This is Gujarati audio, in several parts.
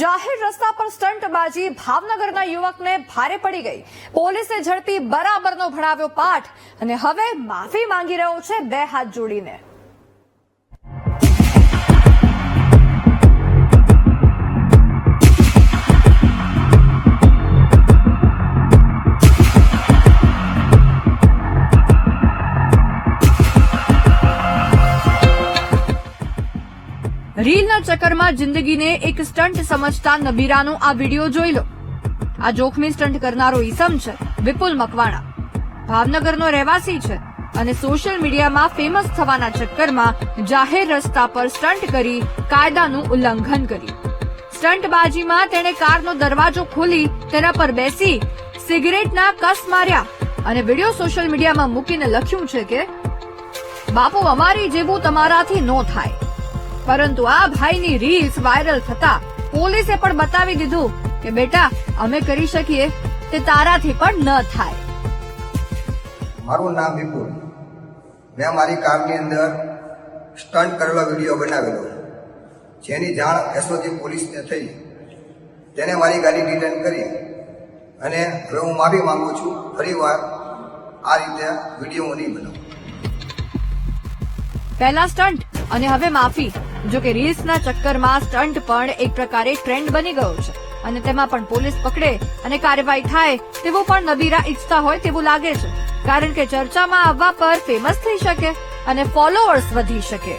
જાહેર રસ્તા પર સ્ટંટબાજી ભાવનગરના યુવકને ભારે પડી ગઈ. પોલીસે ઝડપી બરાબરનો ભણાવ્યો પાઠ અને હવે માફી માંગી રહ્યો છે બે હાથ જોડીને. રીલના ચક્કરમાં જિંદગીને એક સ્ટંટ સમજતા નબીરાનો આ વીડિયો જોઈ લો. આ જોખમી સ્ટંટ કરનારો ઈસમ છે, વિપુલ મકવાણા. ભાવનગરનો રહેવાસી છે અને સોશિયલ મીડિયામાં ફેમસ થવાના ચક્કરમાં જાહેર રસ્તા પર સ્ટંટ કરી કાયદાનું ઉલ્લંઘન કર્યું. સ્ટંટબાજીમાં તેણે કારનો દરવાજો ખોલી તેના પર બેસી સિગરેટના કસ માર્યા અને વીડિયો સોશિયલ મીડિયામાં મૂકીને લખ્યું છે કે, બાપુ અમારી જેવું તમારાથી નો થાય. પરંતુ આ ભાઈની રીલ્સ વાયરલ થતા પોલીસે પણ બતાવી દીધું કે, બેટા, અમે કરી શકીએ, તે તારાથી પણ ન થાય. મારું નામ વિપુલ. મેં મારી કારની અંદર સ્ટન્ટ કરેલો વીડિયો બનાવેલો. જેની જાણ એસઓજી પોલીસને થઈ. તેને મારી ગાડી રિટર્ન કરી અને હવે હું માફી માંગુ છું. ફરીવાર આ રીતે વીડિયો નહીં બનાવું. પહેલા સ્ટન્ટ અને હવે માફી. જો કે રીલ્સના ચક્કરમાં સ્ટન્ટ પણ એક પ્રકારે ટ્રેન્ડ બની ગયો છે. અને તેમાં પણ પોલીસ પકડે અને કાર્યવાહી થાય તેવું પણ નબીરા ઈચ્છતા હોય તેવું લાગે છે. કારણ કે ચર્ચામાં આવવા પર ફેમસ થઈ શકે અને ફોલોઅર્સ વધી શકે.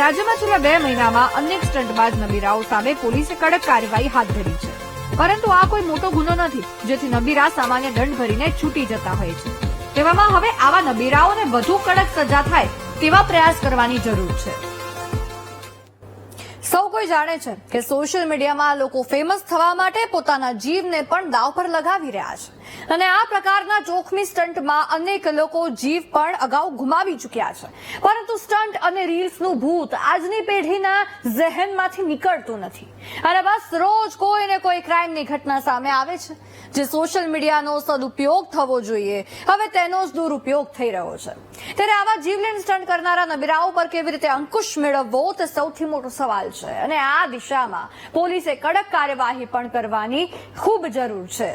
રાજ્યમાં છેલ્લા બે મહિનામાં અનેક સ્ટંટબાજ નબીરાઓ સામે પોલીસે કડક કાર્યવાહી હાથ ધરી છે. પરંતુ આ કોઈ મોટો ગુનો નથી, જેથી નબીરા સામાન્ય દંડ ભરીને છૂટી જતા હોય છે. તેવામાં હવે આવા નબીરાઓને વધુ કડક સજા થાય તેવા પ્રયાસ કરવાની જરૂર છે. સૌ કોઈ જાણે છે કે સોશિયલ મીડિયામાં લોકો ફેમસ થવા માટે પોતાના જીવને પણ દાવ પર લગાવી રહ્યા છે. અને આ પ્રકારના જોખમી સ્ટંટમાં અનેક લોકો જીવ પણ અગાઉ ગુમાવી ચૂક્યા છે. પરંતુ સ્ટંટ અને રીલ્સનું ભૂત આજની પેઢીના ઝહેનમાંથી નીકળતું નથી. અને બસ રોજ કોઈ ને કોઈ ક્રાઇમની ઘટના સામે આવે છે, જે સોશિયલ મીડિયાનો સદુપયોગ થવો જોઈએ. હવે તેનો જ દુરુપયોગ થઈ રહ્યો છે. ત્યારે આવા જીવલેણ સ્ટંટ કરનારા નબીરાઓ પર કેવી રીતે અંકુશ મેળવવો, તે સૌથી મોટો સવાલ છે. અને આ દિશામાં પોલીસે કડક કાર્યવાહી પણ કરવાની ખૂબ જરૂર છે.